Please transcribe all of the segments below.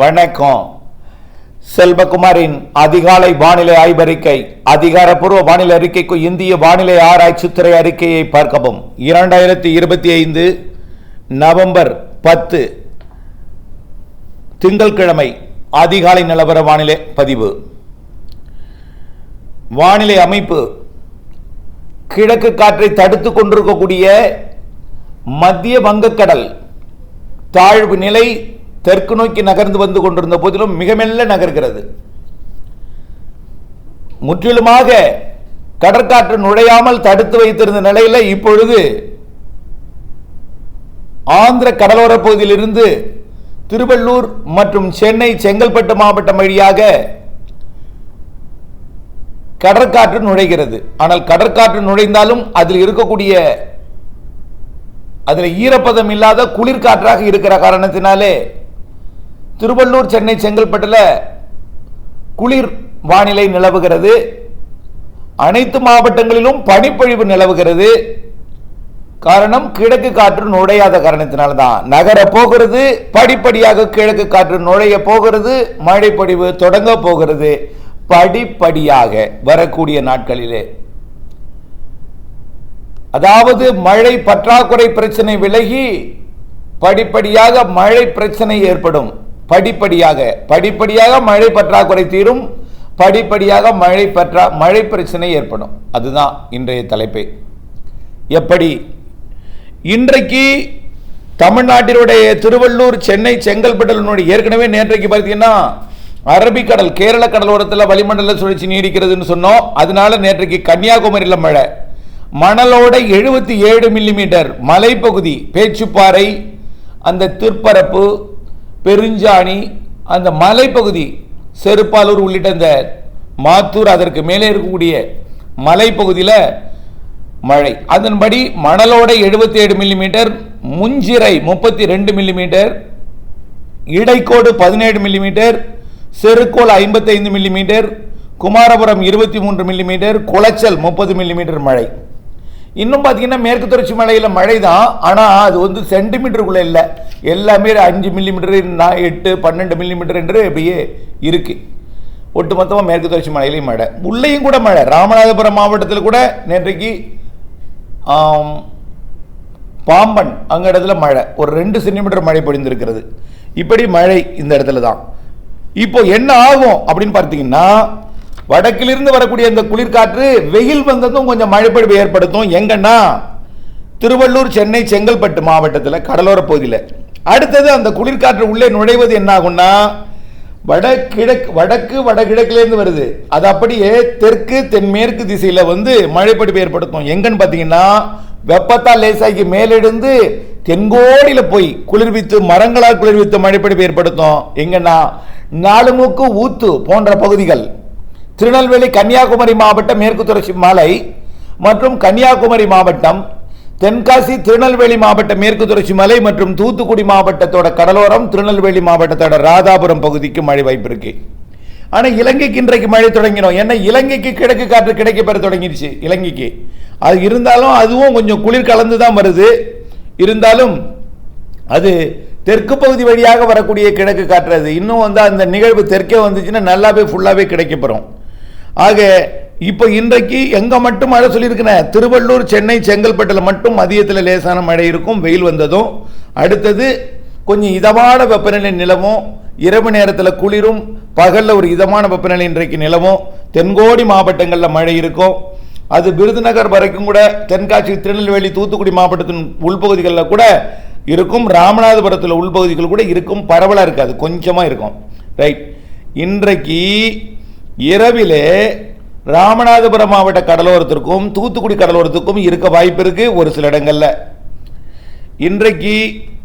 வணக்கம். செல்வகுமாரின் அதிகாலை வானிலை ஆய்வறிக்கை அதிகாரப்பூர்வ வானிலை அறிக்கைக்கு இந்திய வானிலை ஆராய்ச்சித்துறை அறிக்கையை பார்க்கவும். இரண்டாயிரத்தி இருபத்தி ஐந்து நவம்பர் பத்து திங்கட்கிழமை அதிகாலை நிலவர வானிலை பதிவு. வானிலை அமைப்பு கிழக்கு காற்றை தடுத்து கொண்டிருக்கக்கூடிய மத்திய வங்கக்கடல் தாழ்வு நிலை தெற்கு நோக்கி நகர்ந்து வந்து கொண்டிருந்த போதிலும் மிக மெல்ல நகர்கிறது. முற்றிலுமாக கடற்காற்று நுழையாமல் தடுத்து வைத்திருந்த நிலையில் இப்பொழுது ஆந்திர கடலோர பகுதியிலிருந்து திருவள்ளூர் மற்றும் சென்னை செங்கல்பட்டு மாவட்டம் வழியாக கடற்காற்று நுழைகிறது. ஆனால் கடற்காற்று நுழைந்தாலும் அதில் இருக்கக்கூடிய அதில் ஈரப்பதம் இல்லாத குளிர்காற்றாக இருக்கிற காரணத்தினாலே திருவள்ளூர் சென்னை செங்கல்பட்டில் குளிர் வானிலை நிலவுகிறது. அனைத்து மாவட்டங்களிலும் பனிப்பொழிவு நிலவுகிறது. காரணம் கிழக்கு காற்று நுழையாத காரணத்தினால தான் நகர போகிறது படிப்படியாக கிழக்கு காற்று நுழைய போகிறது மழைப்பொழிவு தொடங்க போகிறது. படிப்படியாக வரக்கூடிய நாட்களிலே. அதாவது மழை பற்றாக்குறை பிரச்சனை விலகி படிப்படியாக மழை பிரச்சனை ஏற்படும். படிப்படியாக படிப்படியாக மழை பற்றாக்குறை தீரும் படிப்படியாக மழை பற்றா மழை பிரச்சனை ஏற்படும். அதுதான் இன்றைய தலைப்பே. எப்படி? இன்றைக்கு தமிழ்நாட்டினுடைய திருவள்ளூர் சென்னை செங்கல்பட்டு ஏற்கனவே நேற்றைக்கு பார்த்தீங்கன்னா அரபிக்கடல் கேரள கடலோரத்தில் வளிமண்டல சுழற்சி நீடிக்கிறதுன்னு சொன்னோம். அதனால நேற்றைக்கு கன்னியாகுமரியில் மழை. மணலோட எழுபத்தி ஏழு மில்லிமீட்டர் மலைப்பகுதி பேச்சுப்பாறை அந்த திருப்பரப்பு பெருஞ்சாணி அந்த மலைப்பகுதி செருப்பாலூர் உள்ளிட்ட இந்த மாத்தூர் அதற்கு மேலே இருக்கக்கூடிய மலைப்பகுதியில் மழை. அதன்படி மணலோடை எழுபத்தி ஏழு மில்லிமீட்டர் முஞ்சிரை முப்பத்தி ரெண்டு மில்லிமீட்டர் இடைக்கோடு பதினேழு மில்லிமீட்டர் செருக்கோல் ஐம்பத்தைந்து மில்லிமீட்டர் குமாரபுரம் இருபத்தி மூன்று மில்லிமீட்டர் குளச்சல் முப்பது மில்லிமீட்டர் மழை. இன்னும் பார்த்தீங்கன்னா மேற்கு தொடர்ச்சி மலையில் மழை தான் ஆனால் அது வந்து சென்டிமீட்டருக்குள்ளே இல்லை. எல்லாமே அஞ்சு மில்லிமீட்டர் எட்டு பன்னெண்டு மில்லிமீட்டர் என்று அப்படியே இருக்குது ஒட்டுமொத்தமாக மேற்கு தொடர்ச்சி மலையிலையும் மழை. உள்ளேயும் கூட மழை. ராமநாதபுரம் மாவட்டத்தில் கூட நேற்றைக்கு பாம்பன் அங்க இடத்துல மழை. ஒரு ரெண்டு சென்டிமீட்டர் மழை பொழிந்திருக்கிறது. இப்படி மழை இந்த இடத்துல தான் இப்போ என்ன ஆகும் அப்படின்னு பார்த்தீங்கன்னா வடக்கிலிருந்து வரக்கூடிய இந்த குளிர்காற்று வெயில் வந்ததும் கொஞ்சம் மழைப்பொழிவு ஏற்படுத்தும். எங்கன்னா? திருவள்ளூர் சென்னை செங்கல்பட்டு மாவட்டத்தில் கடலோர பகுதியில். அடுத்தது அந்த குளிர்காற்று உள்ளே நுழைவது என்ன ஆகும்னா வடகிழக்கு வடக்கு வடகிழக்குலேருந்து வருது. அது அப்படியே தெற்கு தென்மேற்கு திசையில் வந்து மழைப்பொழிவு ஏற்படுத்தும். எங்கன்னு பார்த்தீங்கன்னா வெப்பத்தால் லேசாக்கி மேலெழுந்து தென்கோடியில் போய் குளிர்வித்து மரங்களால் குளிர்வித்து மழைப்பொழிவு ஏற்படுத்தும். எங்கன்னா? நாலுமுக்கு ஊத்து போன்ற பகுதிகள். திருநெல்வேலி கன்னியாகுமரி மாவட்டம் மேற்கு தொடர்ச்சி மலை மற்றும் கன்னியாகுமரி மாவட்டம் தென்காசி திருநெல்வேலி மாவட்ட மேற்கு தொடர்ச்சி மலை மற்றும் தூத்துக்குடி மாவட்டத்தோட கடலோரம் திருநெல்வேலி மாவட்டத்தோட ராதாபுரம் பகுதிக்கு மழை வாய்ப்பு இருக்கு. ஆனால் இலங்கைக்கு இன்றைக்கு மழை தொடங்கினோம். ஏன்னா இலங்கைக்கு கிழக்கு காற்று கிடைக்க பெற தொடங்கிடுச்சு இலங்கைக்கு. அது இருந்தாலும் அதுவும் கொஞ்சம் குளிர் கலந்து தான் வருது. இருந்தாலும் அது தெற்கு பகுதி வழியாக வரக்கூடிய கிழக்கு காற்று அது. இன்னும் வந்து அந்த நிகழ்வு தெற்கே வந்துச்சுன்னா நல்லாவே ஃபுல்லாகவே கிடைக்கப்பெறும். ஆக இப்போ இன்றைக்கு எங்கே மட்டும் மழை சொல்லியிருக்கிறேன் திருவள்ளூர் சென்னை செங்கல்பட்டில் மட்டும் மதியத்தில் லேசான மழை இருக்கும் வெயில் வந்ததும். அடுத்தது கொஞ்சம் இதமான வெப்பநிலை நிலவும். இரவு நேரத்தில் குளிரும். பகலில் ஒரு இதமான வெப்பநிலை இன்றைக்கு நிலவும். தென்கோடி மாவட்டங்களில் மழை இருக்கும். அது விருதுநகர் வரைக்கும் கூட தென்காசி திருநெல்வேலி தூத்துக்குடி மாவட்டத்தின் உள்பகுதிகளில் கூட இருக்கும். ராமநாதபுரத்தில் உள்பகுதிகள் கூட இருக்கும். பரவலாக இருக்காது. கொஞ்சமாக இருக்கும். ரைட் இன்றைக்கு இரவிலே ராமநாதபுரம் மாவட்ட கடலோரத்திற்கும் தூத்துக்குடி கடலோரத்துக்கும் இருக்க வாய்ப்பு இருக்கு ஒரு சில இடங்கள்ல. இன்றைக்கு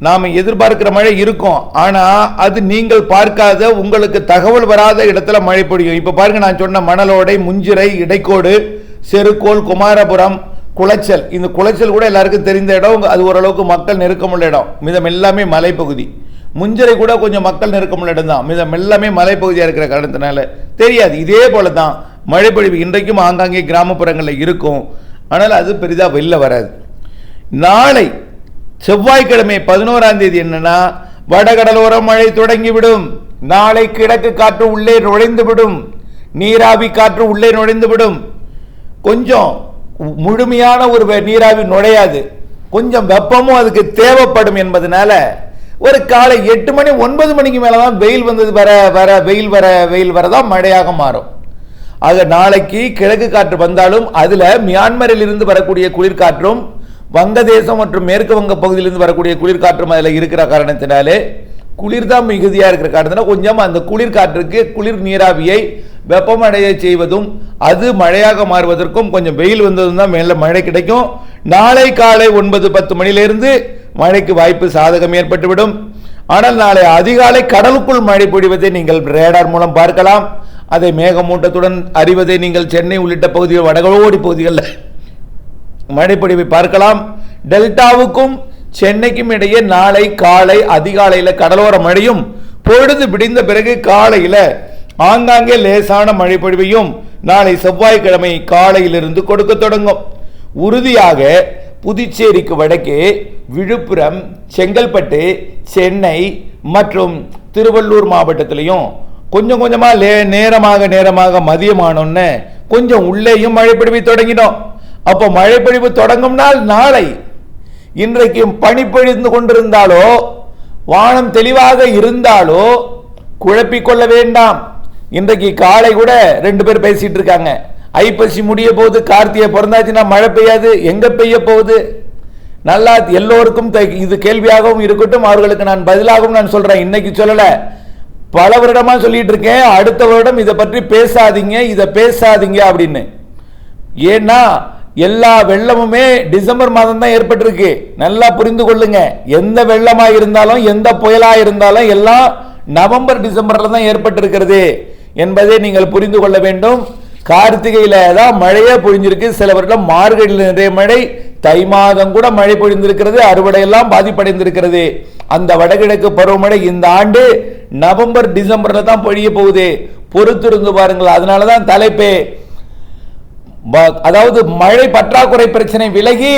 நாம் எதிர்பார்க்கிற மழை இருக்கும். ஆனால் அது நீங்கள் பார்க்காத உங்களுக்கு தகவல் வராத இடத்துல மழை பொழியும். இப்போ பாருங்க நான் சொன்ன மணலோடை முஞ்சிரை இடைக்கோடு செருக்கோல் குமாரபுரம் குளச்சல். இந்த குளச்சல் கூட எல்லாருக்கும் தெரிந்த இடம். அது ஓரளவுக்கு மக்கள் நெருக்கமுள்ள இடம். மிதம் எல்லாமே மலைப்பகுதி. முஞ்சிரை கூட கொஞ்சம் மக்கள் நெருக்கமுள்ள இடம் தான். மிதம் எல்லாமே மலைப்பகுதியாக இருக்கிற காரணத்தினால தெரியாது. இதே போல தான் மழைப்பொழிவு இன்றைக்கும் ஆங்காங்கே கிராமப்புறங்களில் இருக்கும். ஆனால் அது பெரிதாக வெளில வராது. நாளை செவ்வாய்க்கிழமை பதினோராம் தேதி என்னன்னா வடகடலோரம் மழை தொடங்கிவிடும். நாளை கிழக்கு காற்று உள்ளே நுழைந்துவிடும் நீராவி காற்று உள்ளே நுழைந்துவிடும் கொஞ்சம் முழுமையான ஒரு நீராவி நுழையாது. கொஞ்சம் வெப்பமும் அதுக்கு தேவைப்படும் என்பதனால ஒரு காலை எட்டு மணி ஒன்பது மணிக்கு மேலே தான் வெயில் வந்தது வர வர வெயில் வர வெயில் வரதான் மழையாக மாறும். ஆக நாளைக்கு கிழக்கு காற்று வந்தாலும் அதில் மியான்மரில் இருந்து வரக்கூடிய குளிர்காற்றும் வங்கதேசம் மற்றும் மேற்கு வங்க பகுதியிலிருந்து வரக்கூடிய குளிர்காற்றும் அதில் இருக்கிற காரணத்தினாலே குளிர் தான் மிகுதியாக இருக்கிற காரணத்தினால் கொஞ்சம் அந்த குளிர் காற்றுக்கு குளிர் நீராவியை வெப்பமடைய செய்வதும் அது மழையாக மாறுவதற்கும் கொஞ்சம் வெயில் வந்ததும் தான் மேலே மழை கிடைக்கும். நாளை காலை ஒன்பது பத்து மணிலேருந்து மழைக்கு வாய்ப்பு சாதகம் ஏற்பட்டுவிடும். ஆனால் நாளை அதிகாலை கடலுக்குள் மழை பொழிவதை நீங்கள் ரேடார் மூலம் பார்க்கலாம். அதை மேகமூட்டத்துடன் அறிவதை நீங்கள் சென்னை உள்ளிட்ட பகுதிகள் வடகோடி பகுதிகளில் மழைப்பொழிவை பார்க்கலாம். டெல்டாவுக்கும் சென்னைக்கும் இடையே நாளை காலை அதிகாலையில் கடலோர மழையும் பொழுது பிடிந்த பிறகு காலையில் ஆங்காங்கே லேசான மழைப்பொழிவையும் நாளை செவ்வாய்க்கிழமை காலையிலிருந்து கொடுக்க தொடங்கும். உறுதியாக புதுச்சேரிக்கு வடக்கே விழுப்புரம் செங்கல்பட்டு சென்னை மற்றும் திருவள்ளூர் மாவட்டத்திலையும் கொஞ்சம் கொஞ்சமாக லே நேரமாக நேரமாக மதியமானோன்னு கொஞ்சம் உள்ளேயும் மழை தொடங்கினோம். அப்போ மழை தொடங்கும் நாள் நாளை இன்றைக்கு பனி பொழிந்து கொண்டிருந்தாலோ வானம் தெளிவாக இருந்தாலோ குழப்பிக்கொள்ள வேண்டாம். இன்றைக்கு காலை கூட ரெண்டு பேர் பேசிட்டு இருக்காங்க. ஐப்பசி முடிய போகுது கார்த்திகை பிறந்தாச்சுன்னா மழை பெய்யாது. எங்க பெய்ய போகுது? நல்லா எல்லோருக்கும் இது கேள்வியாகவும் இருக்கட்டும் அவர்களுக்கு நான் பதிலாகவும் நான் சொல்றேன். இன்னைக்கு சொல்லலை. பல வருடமாக சொல்லிட்டு இருக்கேன். அடுத்த வருடம் இதை பற்றி பேசாதீங்க இதை பேசாதீங்க அப்படின்னு. ஏன்னா எல்லா வெள்ளமுமே டிசம்பர் மாதம் தான் ஏற்பட்டிருக்கு. நல்லா புரிந்து கொள்ளுங்க. எந்த வெள்ளமாக இருந்தாலும் எந்த புயலாக இருந்தாலும் எல்லாம் நவம்பர் டிசம்பரில் தான் ஏற்பட்டிருக்கிறது என்பதை நீங்கள் புரிந்து கொள்ள வேண்டும். கார்த்திகையில தான் மழையே பொழிஞ்சிருக்கு. சில வருடம் மார்கழியில் நிறைய மழை தை மாதம் கூட மழை பொழிந்திருக்கிறது. அறுவடை எல்லாம் பாதிப்படைந்திருக்கிறது. அந்த வடகிழக்கு பருவமழை இந்த ஆண்டு நவம்பர் டிசம்பர்ல தான் பொழிய போகுது. பொறுத்திருந்து பாருங்கள். அதனால தான் தலைப்பே அதாவது மழை பற்றாக்குறை பிரச்சனை விலகி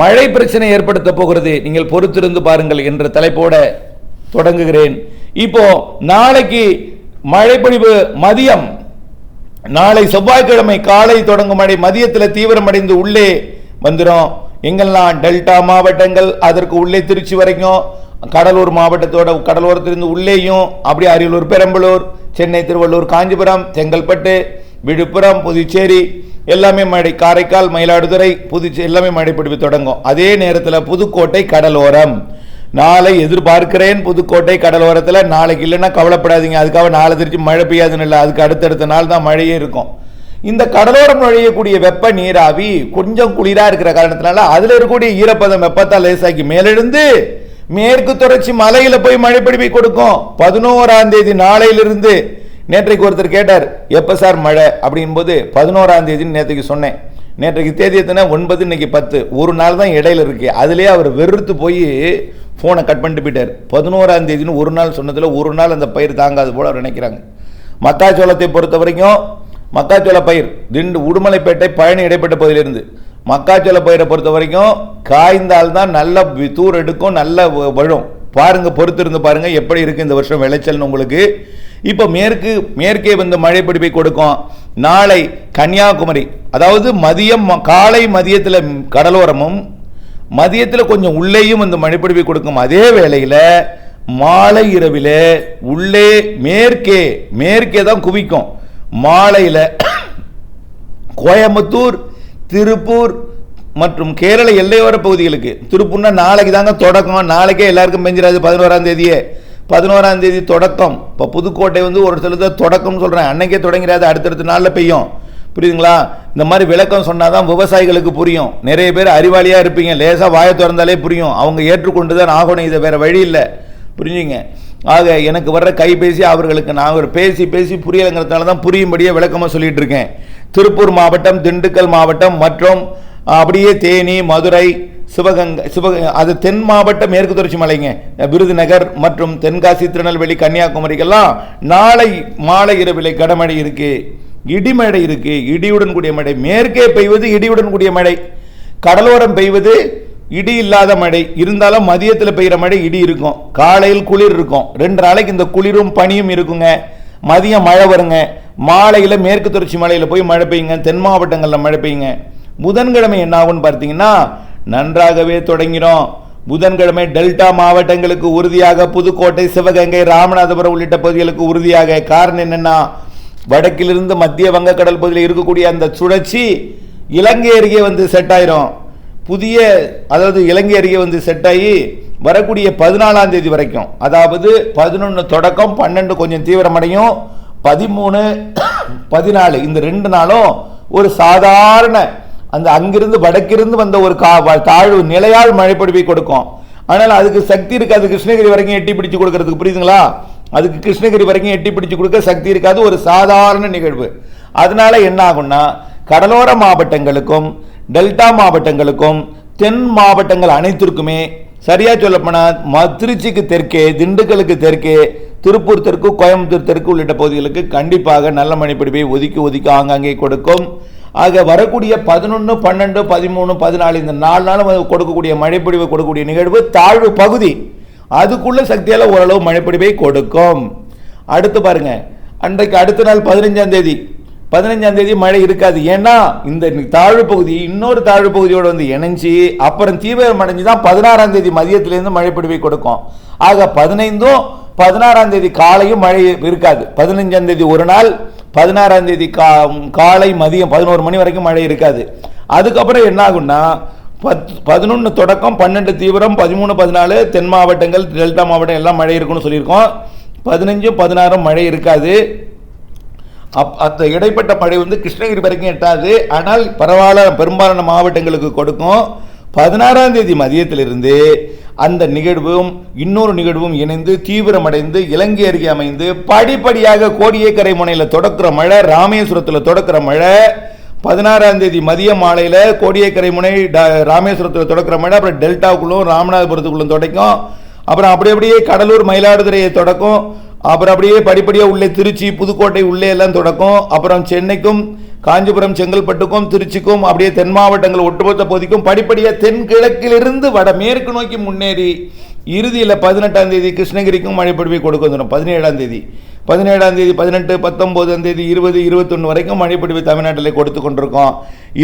மழை பிரச்சனை ஏற்படுத்த போகிறது. நீங்கள் பொறுத்திருந்து பாருங்கள் என்ற தலைப்போட தொடங்குகிறேன். இப்போ நாளைக்கு மழைப்பொழிவு மதியம். நாளை செவ்வாய்க்கிழமை காலை தொடங்கும் மழை மதியத்தில் தீவிரமடைந்து உள்ளே வந்துடும் எங்கெல்லாம் டெல்டா மாவட்டங்கள் அதற்கு உள்ளே திருச்சி வரைக்கும் கடலூர் மாவட்டத்தோட கடலோரத்திலிருந்து உள்ளேயும் அப்படியே அரியலூர் பெரம்பலூர் சென்னை திருவள்ளூர் காஞ்சிபுரம் செங்கல்பட்டு விழுப்புரம் புதுச்சேரி எல்லாமே மழை காரைக்கால் மயிலாடுதுறை புதுச்சேரி எல்லாமே மழை பிடிப்பு தொடங்கும். அதே நேரத்தில் புதுக்கோட்டை கடலோரம். நாளை எதிர்பார்க்கிறேன் புதுக்கோட்டை கடலோரத்தில் நாளைக்கு இல்லைன்னா கவலைப்படாதீங்க. அதுக்காக நாளை திருச்சி மழை பெய்யாதுன்னு இல்லை. அதுக்கு அடுத்தடுத்த நாள் தான் மழையே இருக்கும். இந்த கடலோரம் நுழையக்கூடிய வெப்ப நீராவி கொஞ்சம் குளிராக இருக்கிற காரணத்தினால அதில் இருக்கக்கூடிய ஈரப்பதம் வெப்பத்தால் லேசாக்கி மேலெழுந்து மேற்கு தொடர்ச்சி மலையில் போய் மழை பிடிப்பை கொடுக்கும். பதினோராம் தேதி நாளையிலிருந்து. நேற்றைக்கு ஒருத்தர் கேட்டார் எப்போ சார் மழை? அப்படின்போது பதினோராம் தேதி நேற்றுக்கு சொன்னேன். நேற்றைக்கு தேதி எத்தனை? ஒன்பது இன்னைக்கு பத்து. ஒரு நாள் தான் இடையில இருக்கு. அதுலேயே அவர் வெறுத்து போய் ஃபோனை கட் பண்ணிட்டு போயிட்டார். பதினோராம் தேதினு ஒரு நாள் சொன்னதில் ஒரு நாள் அந்த பயிர் தாங்காது போல அவர் நினைக்கிறாங்க. மக்காச்சோளத்தை பொறுத்த வரைக்கும் மக்காச்சோள பயிர் திண்டு உடுமலைப்பேட்டை பழனி இடைப்பட்ட பகுதியிலிருந்து. மக்காச்சோள பயிரை பொறுத்த வரைக்கும் காய்ந்தால் தான் நல்ல வி- தூர் எடுக்கும் நல்ல வ- வழும். பாருங்கள் பொறுத்திருந்து பாருங்கள் எப்படி இருக்குது இந்த வருஷம் விளைச்சல்னு உங்களுக்கு. இப்போ மேற்கு மேற்கே வந்து மழை பிடிப்பை கொடுக்கும். நாளை கன்னியாகுமரி அதாவது மதியம் ம- காலை மதியத்தில் கடலோரமும் மதியத்தில் கொஞ்சம் உள்ளேயும் வந்து மழைப்பிடிப்பை கொடுக்கும். அதே வேளையில் மாலை இரவில் உள்ளே மேற்கே மேற்கே தான் குவிக்கும். மாலையில் கோயம்புத்தூர் திருப்பூர் மற்றும் கேரள எல்லையோர பகுதிகளுக்கு. திருப்பூர்னா நாளைக்கு தாங்க தொடக்கம். நாளைக்கே எல்லாருக்கும் பெஞ்சிடாது பதினோராம் தேதியே. பதினோராம் தேதி தொடக்கம். இப்போ புதுக்கோட்டை வந்து ஒரு சிலது தொடக்கம்னு சொல்கிறேன் அன்னைக்கே தொடங்கிறாது அடுத்தடுத்த நாளில் பெய்யும். புரியுதுங்களா? இந்த மாதிரி விளக்கம் சொன்னால் தான் விவசாயிகளுக்கு புரியும். நிறைய பேர் அறிவாளியாக இருப்பீங்க. லேசாக வாயை திறந்தாலே புரியும். அவங்க ஏற்றுக்கொண்டு தான் ஆகணும். இதை வேறு வழி இல்லை. புரிஞ்சுங்க? ஆக எனக்கு வர்ற கைபேசி அவர்களுக்கு நான் ஒரு பேசி பேசி புரியலைங்கிறதுனால தான் புரியும்படியே விளக்கமாக சொல்லிட்டு இருக்கேன் திருப்பூர் மாவட்டம் திண்டுக்கல் மாவட்டம் மற்றும் அப்படியே தேனி மதுரை சிவகங்கை சிவகங்கை அது தென் மாவட்ட மேற்கு தொடர்ச்சி மலைங்க. விருதுநகர் மற்றும் தென்காசி திருநெல்வேலி கன்னியாகுமரிக்கெல்லாம் நாளை மாலை இரவிலை கடமடை இருக்குது இடிமழை இருக்கு. இடியுடன் கூடிய மழை. மேற்கே பெய்வது இடியுடன் கூடிய மழை. கடலோரம் பெய்வது இடி இல்லாத மழை. இருந்தாலும் மதியத்தில் பெய்கிற மழை இடி இருக்கும். காலையில் குளிர் இருக்கும். ரெண்டு நாளைக்கு இந்த குளிரும் பனியும் இருக்குங்க. மதியம் மழை வருங்க. மாலையில் மேற்கு தொடர்ச்சி மலையில் போய் மழை பெய்யுங்க. தென் மாவட்டங்களில் மழை பெய்யுங்க. புதன்கிழமை என்ன ஆகும்னு பார்த்தீங்கன்னா நன்றாகவே தொடங்கிடும் புதன்கிழமை டெல்டா மாவட்டங்களுக்கு உறுதியாக புதுக்கோட்டை சிவகங்கை ராமநாதபுரம் உள்ளிட்ட பகுதிகளுக்கு உறுதியாக. காரணம் என்னென்னா வடக்கிலிருந்து மத்திய வங்கக்கடல் பகுதியில் இருக்கக்கூடிய அந்த சுழற்சி இலங்கை அருகே வந்து செட் ஆயிரும். புதிய அதாவது இலங்கை அருகே வந்து செட் ஆகி வரக்கூடிய பதினாலாம் தேதி வரைக்கும். அதாவது பதினொன்று தொடக்கம் பன்னெண்டு கொஞ்சம் தீவிரமடையும். பதிமூணு பதினாலு இந்த ரெண்டு நாளும் ஒரு சாதாரண அந்த அங்கிருந்து வடக்கிருந்து வந்த ஒரு கா தாழ்வு நிலையால் மழைப்பொழிவை கொடுக்கும். ஆனால் அதுக்கு சக்தி இருக்காது. கிருஷ்ணகிரி வரைக்கும் எட்டி பிடிச்சு கொடுக்கறதுக்கு புரியுதுங்களா? அதுக்கு கிருஷ்ணகிரி வரைக்கும் எட்டி பிடிச்சு கொடுக்க சக்தி இருக்காது ஒரு சாதாரண நிகழ்வு. அதனால என்ன ஆகும்னா கடலோர மாவட்டங்களுக்கும் டெல்டா மாவட்டங்களுக்கும் தென் மாவட்டங்கள் அனைத்திற்குமே சரியாக சொல்லப்போனால் ம- திருச்சிக்கு தெற்கே திண்டுக்கலுக்கு தெற்கே திருப்பூர் தெற்கு கோயம்புத்தூர் தெற்கு உள்ளிட்ட பகுதிகளுக்கு கண்டிப்பாக நல்ல மணிப்பிடிப்பை ஒதுக்கி ஒதுக்கி ஆங்காங்கே கொடுக்கும். ஆக வரக்கூடிய பதினொன்று பன்னெண்டு பதிமூணு பதினாலு இந்த நாலு நாளும் கொடுக்கக்கூடிய மழைப்பிடிவை கொடுக்கக்கூடிய நிகழ்வு தாழ்வு பகுதி. அதுக்குள்ள சக்தியால் ஓரளவு மழைப்பிடிவை கொடுக்கும். அடுத்து பாருங்க. அன்றைக்கு அடுத்த நாள் பதினஞ்சாம் தேதி. பதினஞ்சாம் தேதி மழை இருக்காது. ஏன்னா இந்த தாழ்வு பகுதி இன்னொரு தாழ்வு பகுதியோடு வந்து இணைஞ்சி அப்புறம் தீவிரம் அடைஞ்சு தான் பதினாறாம் தேதி மதியத்திலேருந்து மழை பிடிவை கொடுக்கும். ஆக பதினைந்தும் பதினாறாம் தேதி காலையும் மழை இருக்காது. பதினஞ்சாம் தேதி ஒரு நாள் பதினாறாம் தேதி கா காலை மதியம் பதினோரு மணி வரைக்கும் மழை இருக்காது. அதுக்கப்புறம் என்ன ஆகும்னா பத் பதினொன்று தொடக்கம் பன்னெண்டு தீவிரம் பதிமூணு பதினாலு தென் மாவட்டங்கள் டெல்டா மாவட்டம் எல்லாம் மழை இருக்குன்னு சொல்லியிருக்கோம். பதினஞ்சும் பதினாறும் மழை இருக்காது. அப் அந்த இடைப்பட்ட மழை வந்து கிருஷ்ணகிரி வரைக்கும் எட்டாது. ஆனால் பரவாயில்ல பெரும்பாலான மாவட்டங்களுக்கு கொடுக்கும். பதினாறாம் தேதி மதியத்திலிருந்து அந்த நிகழ்வும் இன்னொரு நிகழ்வும் இணைந்து தீவிரமடைந்து இலங்கை அருகே அமைந்து படிப்படியாக கோடியக்கரை முனையில் தொடக்கிற மழை ராமேஸ்வரத்தில் தொடக்கிற மழை பதினாறாம் தேதி மதிய மாலையில் கோடியக்கரை முனை ட- ராமேஸ்வரத்தில் தொடக்கிற மழை அப்புறம் டெல்டாவுக்குள்ளும் ராமநாதபுரத்துக்குள்ளும் தொடக்கும். அப்புறம் அப்படி அப்படியே கடலூர் மயிலாடுதுறையை தொடக்கும். அப்புறம் அப்படியே படிப்படியாக உள்ளே திருச்சி புதுக்கோட்டை உள்ளே எல்லாம் தொடக்கும். அப்புறம் சென்னைக்கும் காஞ்சிபுரம் செங்கல்பட்டுக்கும் திருச்சிக்கும் அப்படியே தென் மாவட்டங்கள் ஒட்டுமொத்த பகுதிக்கும் படிப்படியாக தென்கிழக்கிலிருந்து வடமேற்கு நோக்கி முன்னேறி இறுதியில் பதினெட்டாம் தேதி கிருஷ்ணகிரிக்கும் மழை பொழிவை கொடுக்க வந்துடும் பதினேழாம் தேதி. பதினேழாம் தேதி பதினெட்டு பத்தொம்போதாம் தேதி இருபது இருபத்தொன்று வரைக்கும் மழைப்பொழிவு தமிழ்நாட்டில் கொடுத்து கொண்டிருக்கோம்.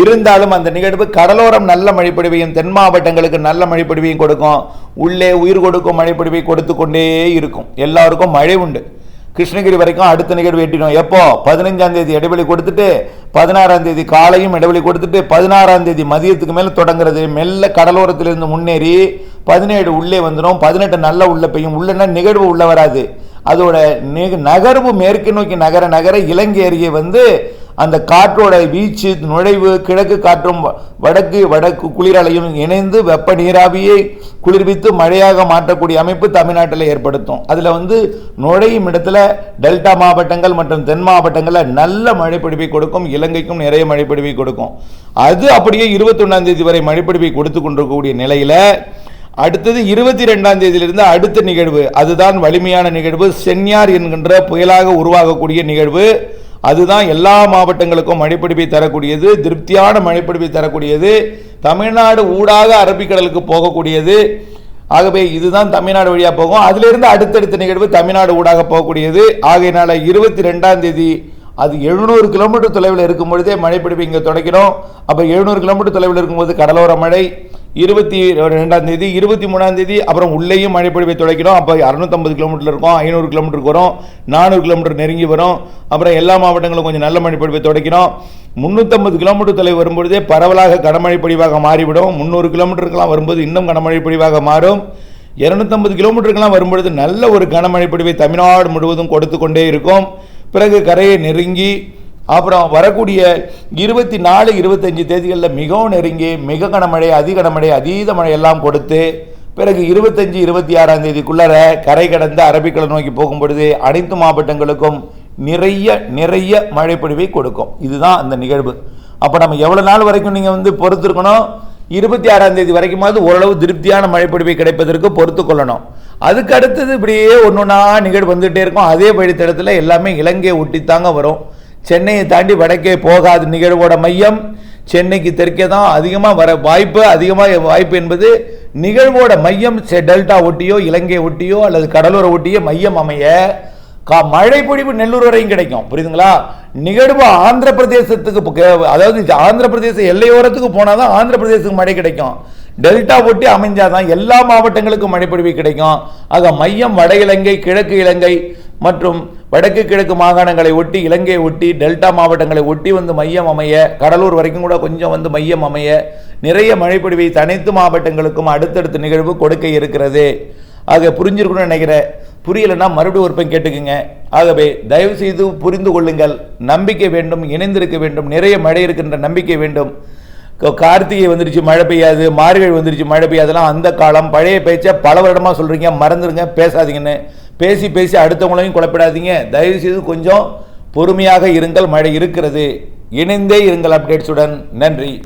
இருந்தாலும் அந்த நிகழ்வு கடலோரம் நல்ல மழைப்பொழிவையும் தென் மாவட்டங்களுக்கு நல்ல மழைப்பொழிவையும் கொடுக்கும். உள்ளே உயிர் கொடுக்கும் மழைப்பொழிவை கொடுத்து கொண்டே இருக்கும். எல்லாருக்கும் மழை உண்டு. கிருஷ்ணகிரி வரைக்கும் அடுத்த நிகழ்வு எட்டிடும் எப்போ? பதினஞ்சாம் தேதி இடைவெளி கொடுத்துட்டு பதினாறாம் தேதி காலையும் இடைவெளி கொடுத்துட்டு பதினாறாம் தேதி மதியத்துக்கு மேலே தொடங்குறது. மெல்ல கடலோரத்திலிருந்து முன்னேறி பதினேழு உள்ளே வந்துடும் பதினெட்டு நல்ல உள்ள பெய்யும். உள்ளன்னா நிகழ்வு உள்ள வராது. அதோட நிக நகர்வு மேற்கு நோக்கி நகர நகர இலங்கை அருகே வந்து அந்த காற்றோட வீச்சு நுழைவு கிழக்கு காற்றும் வடக்கு வடக்கு குளிரலையும் இணைந்து வெப்ப நீராவியை குளிர்வித்து மழையாக மாற்றக்கூடிய அமைப்பு தமிழ்நாட்டில் ஏற்படுத்தும். அதில் வந்து நுழையும் இடத்துல டெல்டா மாவட்டங்கள் மற்றும் தென் மாவட்டங்களில் நல்ல மழைப்பிடிப்பை கொடுக்கும். இலங்கைக்கும் நிறைய மழைப்பிடிப்பை கொடுக்கும். அது அப்படியே இருபத்தொன்னாம் தேதி வரை மழைப்பிடிப்பை கொடுத்து கொண்டிருக்கக்கூடிய நிலையில் அடுத்தது இருபத்தி ரெண்டாம் தேதியிலிருந்து அடுத்த நிகழ்வு. அதுதான் வலிமையான நிகழ்வு. சென்யார் என்கின்ற புயலாக உருவாகக்கூடிய நிகழ்வு. அதுதான் எல்லா மாவட்டங்களுக்கும் மழைப்பிடிப்பை தரக்கூடியது திருப்தியான மழைப்பிடிப்பை தரக்கூடியது தமிழ்நாடு ஊடாக அரபிக்கடலுக்கு போகக்கூடியது. ஆகவே இதுதான் தமிழ்நாடு வழியாக போகும். அதிலிருந்து அடுத்தடுத்த நிகழ்வு தமிழ்நாடு ஊடாக போகக்கூடியது. ஆகையினால இருபத்தி ரெண்டாம் தேதி அது எழுநூறு கிலோமீட்டர் தொலைவில் இருக்கும் பொழுதே மழைப்பிடிப்பு இங்கே தொடக்கிறோம். அப்போ எழுநூறு கிலோமீட்டர் தொலைவில் இருக்கும்போது கடலோர மழை இருபத்தி ரெண்டாம் தேதி இருபத்தி மூணாம் தேதி அப்புறம் உள்ளேயும் மழைப்படிவை தொடக்கிடும் அப்போ அறுநூத்தம்பது கிலோமீட்டர் இருக்கும் ஐநூறு கிலோமீட்டருக்கு வரும் நானூறு கிலோமீட்டர் நெருங்கி வரும். அப்புறம் எல்லா மாவட்டங்களும் கொஞ்சம் நல்ல மழைப்பொழிவை தொடக்கிறோம். முந்நூற்றம்பது கிலோமீட்டர் தொலைவு வரும்பொழுதே பரவலாக கனமழை பொழிவாக மாறிவிடும். முந்நூறு கிலோமீட்டருக்கெல்லாம் வரும்போது இன்னும் கனமழை பொழிவாக மாறும். இரநூத்தம்பது கிலோமீட்டருக்கெல்லாம் வரும்பொழுது நல்ல ஒரு கனமழை பொழிவை தமிழ்நாடு முழுவதும் கொடுத்து கொண்டே இருக்கும். பிறகு கரையை நெருங்கி அப்புறம் வரக்கூடிய இருபத்தி நாலு இருபத்தஞ்சு தேதிகளில் மிகவும் நெருங்கி மிக கனமழை அதி கனமழை அதீத மழை எல்லாம் கொடுத்து பிறகு இருபத்தஞ்சு இருபத்தி ஆறாம் தேதிக்குள்ளார கரை கடந்த அரபிக்கடல் நோக்கி போகும் பொழுது அனைத்து மாவட்டங்களுக்கும் நிறைய நிறைய மழைப்பொழிவை கொடுக்கும். இதுதான் அந்த நிகழ்வு. அப்போ நம்ம எவ்வளோ நாள் வரைக்கும் நீங்கள் வந்து பொறுத்திருக்கணும்? இருபத்தி ஆறாம் தேதி வரைக்குமாவது ஓரளவு திருப்தியான மழைப்பொழிவை கிடைப்பதற்கு பொறுத்து கொள்ளணும். அதுக்கு அடுத்தது இப்படியே ஒன்று ஒன்றா நிகழ்வு வந்துகிட்டே இருக்கும். அதே வழித்தடத்தில் எல்லாமே இலங்கையை ஒட்டித்தாங்க வரும். சென்னையை தாண்டி வடக்கே போகாது நிகழ்வோட மையம் சென்னைக்கு தெற்கே தான் அதிகமாக வர வாய்ப்பு அதிகமாக வாய்ப்பு என்பது நிகழ்வோட மையம் செ- டெல்டா ஒட்டியோ இலங்கை ஒட்டியோ அல்லது கடலோர ஒட்டியோ மையம் அமைய கா மழை பொழிவு நெல்லூர் வரையும் கிடைக்கும். புரியுதுங்களா? நிகழ்வு ஆந்திர பிரதேசத்துக்கு அதாவது ஆந்திர பிரதேச எல்லையோரத்துக்கு போனால் தான் ஆந்திர பிரதேசத்துக்கு மழை கிடைக்கும். டெல்டா ஒட்டி அமைஞ்சாதான் எல்லா மாவட்டங்களுக்கும் மழை பொழிவு கிடைக்கும். ஆக மையம் வட இலங்கை கிழக்கு இலங்கை மற்றும் வடக்கு கிழக்கு மாகாணங்களை ஒட்டி இலங்கையை ஒட்டி டெல்டா மாவட்டங்களை ஒட்டி வந்து மையம் அமைய கடலூர் வரைக்கும் கூட கொஞ்சம் வந்து மையம் அமைய நிறைய மழைப்பொழிவை அனைத்து மாவட்டங்களுக்கும் அடுத்தடுத்த நிகழ்வு கொடுக்க இருக்கிறது. ஆக புரிஞ்சிருக்கணும்னு நினைக்கிறேன். புரியலைன்னா மறுபடியும் ஒரு பக்கம் கேட்டுக்குங்க. ஆகவே தயவு செய்து புரிந்து கொள்ளுங்கள். நம்பிக்கை வேண்டும் இணைந்திருக்க வேண்டும். நிறைய மழை இருக்கின்ற நம்பிக்கை வேண்டும். கார்த்திகை வந்துருச்சு மழை பெய்யாது மார்கழி வந்துருச்சு மழை பெய்யாதெல்லாம் அந்த காலம். பழைய பேச்சை பல வருடமாக சொல்கிறீங்க மறந்துடுங்க பேசாதீங்கன்னு. பேசி பேசி அடுத்தவங்களையும் குழப்பிடாதீங்க. தயவு செய்து கொஞ்சம் பொறுமையாக இருங்கள் மழை இருக்கிறது. இணைந்தே இருங்கள் அப்டேட்ஸுடன் நன்றி.